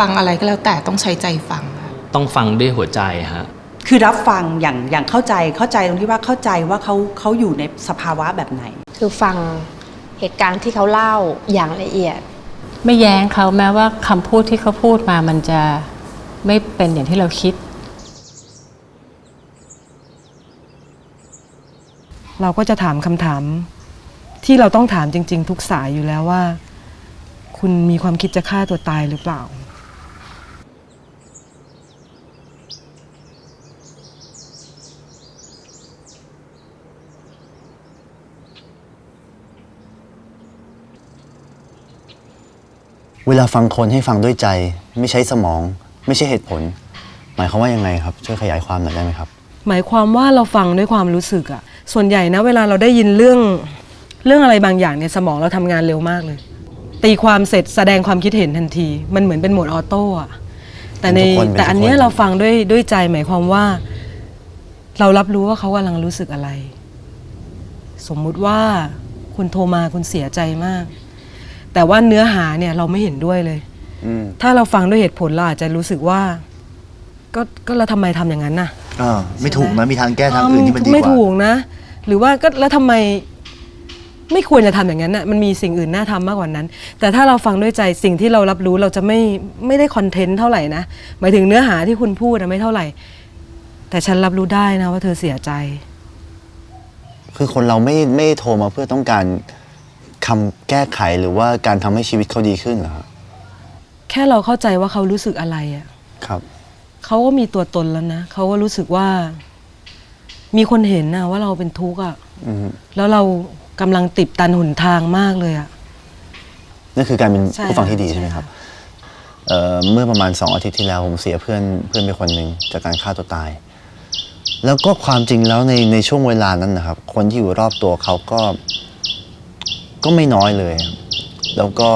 ฟังอะไรก็แล้วแต่ต้องใช้ใจฟังค่ะ ต้องฟังด้วยหัวใจฮะ คือรับฟังอย่างอย่างเข้าใจเข้าใจตรงที่ว่าเข้าใจว่าเขาเขาอยู่ในสภาวะแบบไหน คือฟังเหตุการณ์ที่เขาเล่าอย่างละเอียด ไม่แย้งเขาแม้ว่าคำพูดที่เขาพูดมามันจะไม่เป็นอย่างที่เราคิด เราก็จะถามคำถาม ที่เราต้องถามจริง ๆ ทุกสายอยู่แล้วว่า คุณมีความคิดจะฆ่าตัวตายหรือเปล่า เวลาฟังคนให้ฟังด้วยใจ ไม่ใช้สมอง ไม่ใช่เหตุผล หมายความว่ายังไงครับ ช่วยขยายความหน่อยได้ไหมครับ หมายความว่าเราฟังด้วยความรู้สึกอะส่วนใหญ่นะเวลาเราได้ยินเรื่องเรื่องอะไรบางอย่างเนี่ยสมองเราทำงานเร็วมากเลย ตีความเสร็จแสดงความคิดเห็นทันที มันเหมือนเป็นโหมดออโต้อะแต่ในเป็นทุกคนเป็นแต่อันเนี้ยทุกคน เราฟังด้วยด้วยใจหมายความว่า เรารับรู้ว่าเขากำลังรู้สึกอะไร สมมุติว่าคุณโทรมาคุณเสียใจมาก แต่ว่าเนื้อหาเนี่ยเราไม่เห็นด้วยเลย อืมถ้าเราฟังด้วยเหตุผลเราอาจจะรู้สึกว่า ก็ก็เราทำไมทำอย่างนั้นน่ะอ่าไม่ถูกนะมีทางแก้ทางอื่นที่มันดีกว่าไม่ถูกนะ หรือว่าก็แล้วทำไมไม่ควรจะทำอย่างนั้นน่ะมันมีสิ่งอื่นน่าทำมากกว่านั้น แต่ถ้าเราฟังด้วยใจสิ่งที่เรารับรู้เราจะไม่ไม่ได้คอนเทนต์เท่าไหร่นะหมายถึงเนื้อหาที่คุณพูดนะไม่เท่าไหร่ แต่ฉันรับรู้ได้นะว่าเธอเสียใจ คือคนเราไม่ไม่โทรมาเพื่อต้องการ คำแก้ไขหรือว่าการทำให้ชีวิตเขาดีขึ้นเหรอครับแค่เราเข้าใจว่าเขารู้สึกอะไรอะครับ เขาก็มีตัวตนแล้วนะเขาก็รู้สึกว่า มีคนเห็นนะว่าเราเป็นทุกข์อะอืมแล้วเรากำลังติดตันหนทางมากเลยอะนั่นคือการเป็นใช่ผู้ฟังที่ดีค่ะใช่ไหมครับเอ่อเมื่อประมาณสองอาทิตย์ที่แล้วผมเสียเพื่อนเพื่อนไปคนหนึ่งจากการฆ่าตัวตาย แล้วก็ความจริงแล้วในในช่วงเวลานั้นนะครับ คนที่อยู่รอบตัวเขาก็ ก็ไม่น้อยเลยครับแล้วก็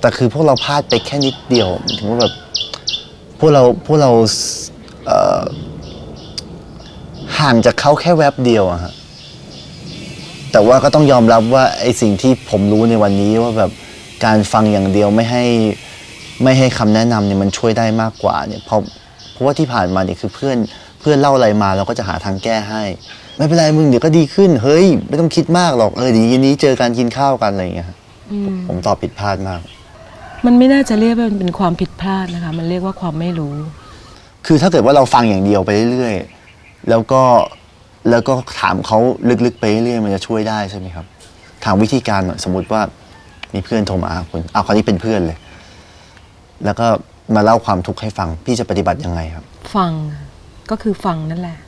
แต่คือพวกเราพลาดไปแค่นิดเดียวหมายถึงว่าแบบพวกเราพวกเราเอ่อห่างจากเขาแค่แวบเดียวอะฮะแต่ว่าก็ต้องยอมรับว่าไอ้สิ่งที่ผมรู้ในวันนี้ว่าแบบการฟังอย่างเดียวไม่ให้ไม่ให้คำแนะนำเนี่ยมันช่วยได้มากกว่าเนี่ยเพราะเพราะว่าที่ผ่านมาเนี่ยคือเพื่อนเพื่อนเล่าอะไรมาเราก็จะหาทางแก้ให้ ไม่เป็นไรมึงเดี๋ยวก็ดีขึ้น เฮ้ย ไม่ต้องคิดมากหรอกเออเดี๋ยวเย็นนี้เจอกันกินข้าวกันอะไรอย่างเงี้ยฮะผมตอบผิดพลาดมาก มันไม่น่าจะเรียกว่าเป็นความผิดพลาดนะคะ มันเรียกว่าความไม่รู้ คือถ้าเกิดว่าเราฟังอย่างเดียวไปเรื่อยๆ แล้วก็แล้วก็ถามเขาลึกๆไปเรื่อยๆ มันจะช่วยได้ใช่ไหมครับถามวิธีการหน่อยสมมติว่ามีเพื่อนโทรมาหาคุณเอาคราวนี้เป็นเพื่อนเลย แล้วก็มาเล่าความทุกข์ให้ฟัง พี่จะปฏิบัติยังไงครับ ฟังก็คือฟังนั่นแหละ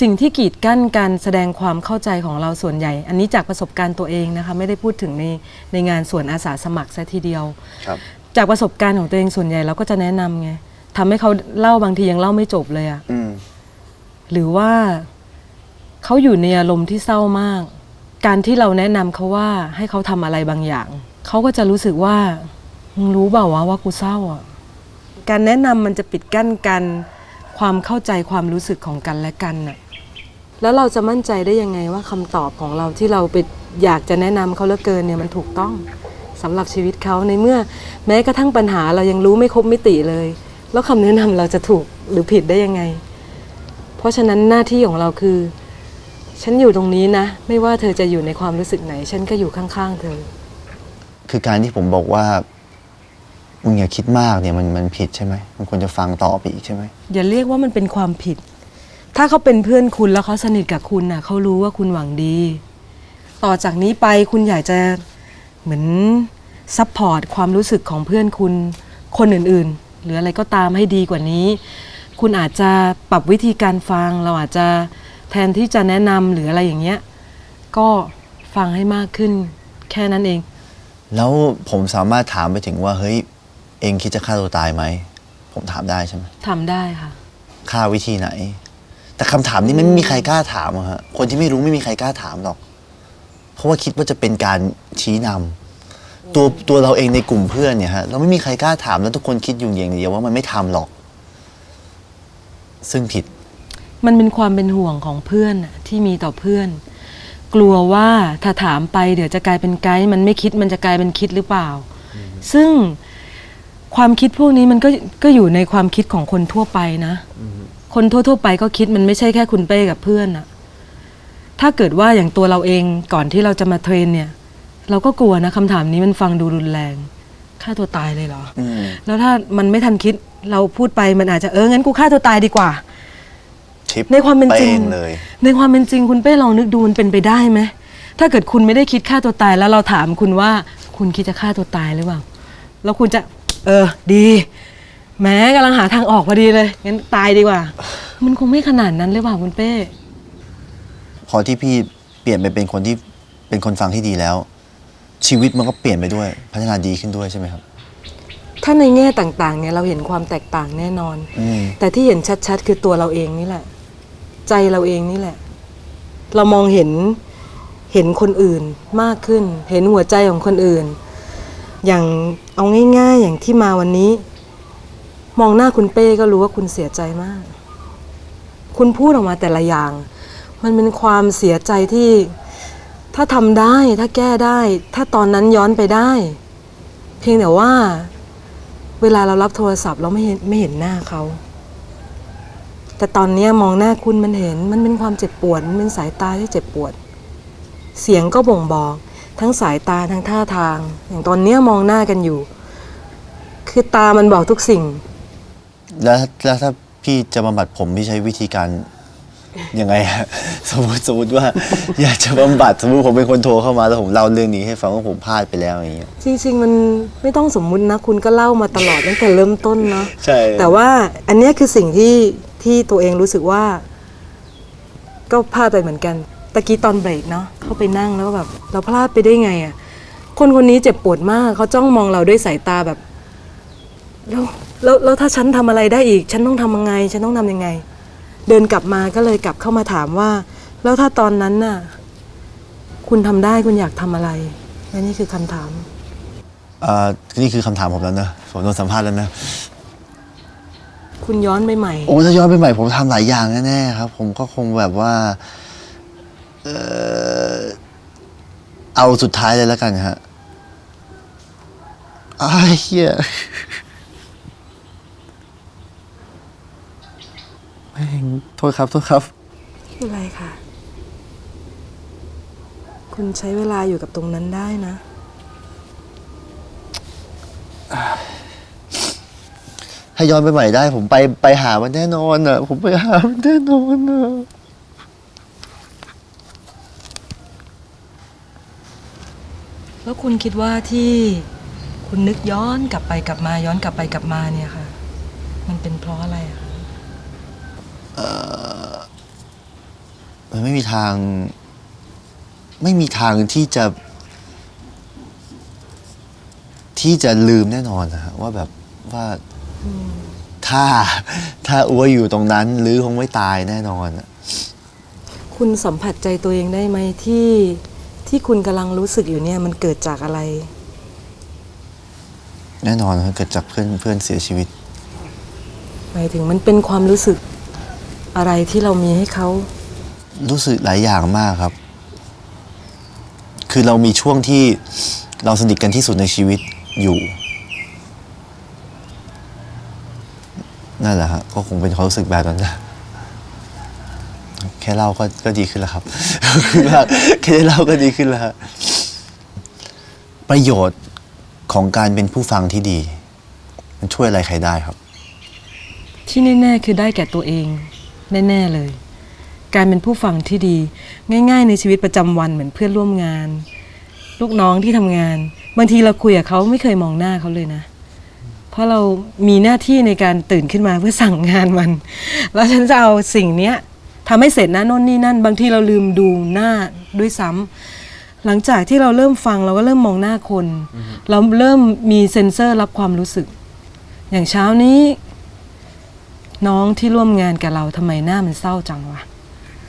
สิ่งที่กีดกั้นการแสดงความเข้าใจของเราส่วนใหญ่ อันนี้จากประสบการณ์ตัวเองนะคะไม่ได้พูดถึงในในงานส่วนอาสาสมัครซะทีเดียว ครับ จากประสบการณ์ของตัวเองส่วนใหญ่เราก็จะแนะนำไงทำให้เขาเล่าบางทียังเล่าไม่จบเลยอะอืม หรือว่าเขาอยู่ในอารมณ์ที่เศร้ามาก การที่เราแนะนำเขาว่าให้เขาทำอะไรบางอย่าง เขาก็จะรู้สึกว่ามึงรู้เปล่าวะว่ากูเศร้าอะการแนะนำมันจะปิดกั้นกันความเข้าใจความรู้สึกของกันและกันน่ะ แล้วเราจะมั่นใจได้ยังไงว่าคำตอบของเราที่เราไปอยากจะแนะนำเขาเหลือเกินเนี่ยมันถูกต้องสำหรับชีวิตเขาในเมื่อ แม้กระทั่งปัญหาเรายังรู้ไม่ครบมิติเลย แล้วคำแนะนำเราจะถูกหรือผิดได้ยังไง เพราะฉะนั้นหน้าที่ของเราคือ ฉันอยู่ตรงนี้นะ ไม่ว่าเธอจะอยู่ในความรู้สึกไหน ฉันก็อยู่ข้างๆเธอ คือการที่ผมบอกว่ามึงอย่าคิดมากเนี่ยมันมันผิดใช่ไหมมันควรจะฟังต่อไปอีกใช่ไหมอย่าเรียกว่ามันเป็นความผิด ถ้าเขาเป็นเพื่อนคุณแล้วเขาสนิทกับคุณน่ะเขารู้ว่าคุณหวังดี ต่อจากนี้ไปคุณอยากจะเหมือนซัพพอร์ตความรู้สึกของเพื่อนคุณคนอื่นๆ หรืออะไรก็ตามให้ดีกว่านี้ คุณอาจจะปรับวิธีการฟัง เราอาจจะแทนที่จะแนะนำหรืออะไรอย่างเงี้ย ก็ฟังให้มากขึ้นแค่นั้นเอง แล้วผมสามารถถามไปถึงว่าเฮ้ยเองคิดจะฆ่าตัวตายไหม ผมถามได้ใช่ไหมทำได้ค่ะ ฆ่าวิธีไหน แต่คำถามนี้ไม่มีใครกล้าถามอะฮะคนที่ไม่รู้ไม่มีใครกล้าถามหรอก เพราะว่าคิดว่าจะเป็นการชี้นำตัวตัวเราเองในกลุ่มเพื่อนเนี่ยฮะเราไม่มีใครกล้าถามแล้วทุกคนคิดอยู่อย่างเดียวว่ามันไม่ทำหรอก ซึ่งผิด มันเป็นความเป็นห่วงของเพื่อนน่ะที่มีต่อเพื่อน กลัวว่าถ้าถามไปเดี๋ยวจะกลายเป็นไกด์มันไม่คิดมันจะกลายเป็นคิดหรือเปล่า ซึ่งความคิดพวกนี้มันก็ก็อยู่ในความคิดของคนทั่วไปนะ คนทั่ว ๆ ไปก็คิดมันไม่ใช่แค่คุณเป้กับเพื่อนอะถ้าเกิดว่าอย่างตัวเราเองก่อนที่เราจะมาเทรนเนี่ย เราก็กลัวนะคำถามนี้มันฟังดูรุนแรงฆ่าตัวตายเลยเหรอ อืมแล้วถ้ามันไม่ทันคิดเราพูดไปมันอาจจะเอองั้นกูฆ่าตัวตายดีกว่าทิปในความเป็นจริงเป้เลย ในความเป็นจริงคุณเป้ลองนึกดูมันเป็นไปได้ไหมถ้าเกิดคุณไม่ได้คิดฆ่าตัวตายแล้วเราถามคุณว่า คุณคิดจะฆ่าตัวตายหรือเปล่า แล้วคุณจะ เออ ดี แหม้กำลังหาทางออกพอดีเลยงั้นตายดีกว่า มันคงไม่ขนาดนั้นหรือเปล่าคุณเป้ พอที่พี่เปลี่ยนไปเป็นคนที่เป็นคนฟังที่ดีแล้ว ชีวิตมันก็เปลี่ยนไปด้วยพัฒนาดีขึ้นด้วยใช่ไหมครับ ถ้าในแง่ต่างๆเนี่ยเราเห็นความแตกต่างแน่นอน อืม แต่ที่เห็นชัดๆ คือตัวเราเองนี่แหละ ใจเราเองนี่แหละ เรามองเห็นเห็นคนอื่นมากขึ้น เห็นหัวใจของคนอื่น อย่างเอาง่าย ๆ อย่างที่มาวันนี้ มองหน้าคุณเป้ก็รู้ว่าคุณเสียใจมาก คุณพูดออกมาแต่ละอย่าง มันเป็นความเสียใจที่ ถ้าทำได้ถ้าแก้ได้ ถ้าตอนนั้นย้อนไปได้ เพียงแต่ว่า เวลาเรารับโทรศัพท์เราไม่เห็นไม่เห็นหน้าเขา แต่ตอนนี้มองหน้าคุณมันเห็น มันเป็นความเจ็บปวด มันเป็นสายตาที่เจ็บปวด เสียงก็บ่งบอก ทั้งสายตาทั้งท่าทาง อย่างตอนนี้มองหน้ากันอยู่ คือตามันบอกทุกสิ่ง แล้วแล้วถ้าพี่จะบำบัดผมพี่ใช้วิธีการยังไงฮะ สมมติสมมติว่า อยากจะบำบัดสมมติผมเป็นคนโทรเข้ามาแล้วผมเล่าเรื่องนี้ให้ฟังว่าผมพลาดไปแล้วอย่างเงี้ยจริงๆมันไม่ต้องสมมุตินะ คุณก็เล่ามาตลอดตั้งแต่เริ่มต้นเนาะใช่แต่ว่าอันเนี้ยคือสิ่งที่ที่ตัวเองรู้สึกว่า ก็พลาดไปเหมือนกันตะกี้ตอนเบรกเนาะเข้าไปนั่งแล้วแบบ เราพลาดไปได้ไงอะ่ะคนคนนี้เจ็บปวดมากเขาจ้องมองเราด้วยสายตาแบบแล้ว แล้วแล้วถ้าฉันทำอะไรได้อีก ฉันต้องทำยังไง ฉันต้องทำยังไง เดินกลับมาก็เลยกลับเข้ามาถามว่า แล้วถ้าตอนนั้นน่ะ คุณทำได้คุณอยากทำอะไรและนี่คือคำถาม อ่านี่คือคำถามผมแล้วนะผมโดนสัมภาษณ์แล้วนะคุณย้อนไปใหม่ โอ้ถ้าย้อนไปใหม่ผมทำหลายอย่างแน่ๆครับ ผมก็คงแบบว่าเออเอาสุดท้ายเลยแล้วกันฮะอ้ายเฮีย แม่งโทษครับโทษครับ ไม่เป็นไรค่ะ คุณใช้เวลาอยู่กับตรงนั้นได้นะ ถ้าย้อนไปใหม่ได้ ผมไปไปหามันแน่นอนอะ ผมไปหามันแน่นอนอะ แล้วคุณคิดว่าที่คุณนึกย้อนกลับไปกลับมาย้อนกลับไปกลับมาเนี่ยค่ะ มันเป็นเพราะอะไรอะคะ มันไม่มีทาง ไม่มีทางที่จะ ที่จะลืมแน่นอนนะฮะว่าแบบว่าถ้า ถ้าอัวอยู่ตรงนั้นหรือคงไม่ตายแน่นอนอะ คุณสัมผัสใจตัวเองได้ไหมที่ที่คุณกำลังรู้สึกอยู่เนี่ยมันเกิดจากอะไร แน่นอนครับเกิดจากเพื่อนเพื่อนเสียชีวิต หมายถึงมันเป็นความรู้สึก อะไรที่เรามีให้เขา รู้สึกหลายอย่างมากครับ คือเรามีช่วงที่เราสนิทกันที่สุดในชีวิตอยู่นั่นแหละฮะก็คงเป็นความรู้สึกแบบนั้นนะแค่เล่าก็ก็ดีขึ้นแล้วครับแค่ได้เล่าก็ดีขึ้นแล้วฮะประโยชน์ของการเป็นผู้ฟังที่ดี มันช่วยอะไรใครได้ครับ ที่แน่ๆคือได้แก่ตัวเอง แน่ ๆ เลย การเป็นผู้ฟังที่ดี ง่าย ๆ ในชีวิตประจำวันเหมือนเพื่อนร่วมงาน ลูกน้องที่ทำงาน บางทีเราคุยกับเขาไม่เคยมองหน้าเขาเลยนะ เพราะเรามีหน้าที่ในการตื่นขึ้นมาเพื่อสั่งงานมัน แล้วฉันจะเอาสิ่งเนี้ยทำให้เสร็จนะโน่นนี่นั่น บางทีเราลืมดูหน้าด้วยซ้ำหลังจากที่เราเริ่มฟังเราก็เริ่มมองหน้าคน เราเริ่มมีเซ็นเซอร์รับความรู้สึก อย่างเช้านี้ น้องที่ร่วมงานกับเราทำไมหน้ามันเศร้าจังวะ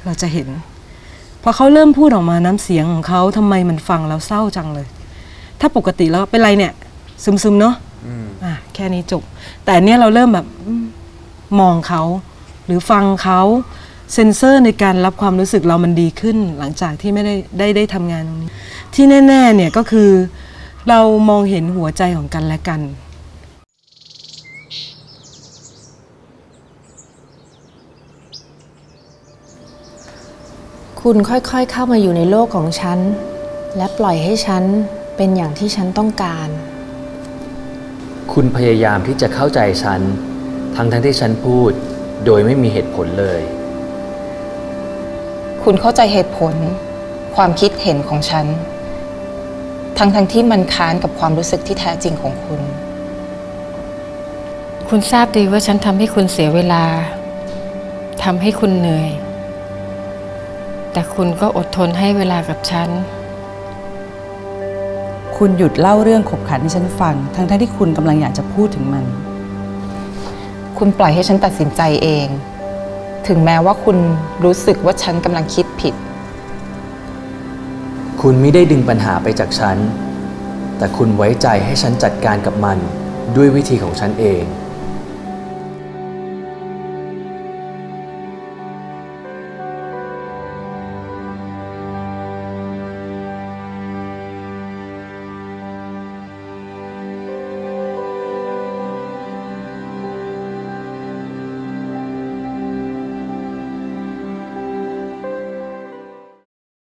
เราจะเห็น พอเขาเริ่มพูดออกมาน้ำเสียงของเขาทำไมมันฟังแล้วเศร้าจังเลย ถ้าปกติแล้วเป็นไรเนี่ย ซึมๆเนาะอะแค่นี้จบ แต่อันเนี้ยเราเริ่มแบบอืมมองเขา หรือฟังเขาเซนเซอร์ในการรับความรู้สึกเรามันดีขึ้น หลังจากที่ไม่ได้ได้ได้ทำงานตรงนี้ ที่แน่ ๆ เนี่ยก็คือ เรามองเห็นหัวใจของกันและกัน คุณค่อยๆเข้ามาอยู่ในโลกของฉัน และปล่อยให้ฉันเป็นอย่างที่ฉันต้องการ คุณพยายามที่จะเข้าใจฉัน ทั้งทั้งที่ฉันพูดโดยไม่มีเหตุผลเลย คุณเข้าใจเหตุผล ความคิดเห็นของฉัน ทั้งทั้งที่มันค้านกับความรู้สึกที่แท้จริงของคุณ คุณทราบดีว่าฉันทำให้คุณเสียเวลาทำให้คุณเหนื่อย แต่คุณก็อดทนให้เวลากับฉัน คุณหยุดเล่าเรื่องขบขันให้ฉันฟัง ทั้งๆที่คุณกำลังอยากจะพูดถึงมัน คุณปล่อยให้ฉันตัดสินใจเอง ถึงแม้ว่าคุณรู้สึกว่าฉันกำลังคิดผิด คุณไม่ได้ดึงปัญหาไปจากฉัน แต่คุณไว้ใจให้ฉันจัดการกับมันด้วยวิธีของฉันเอง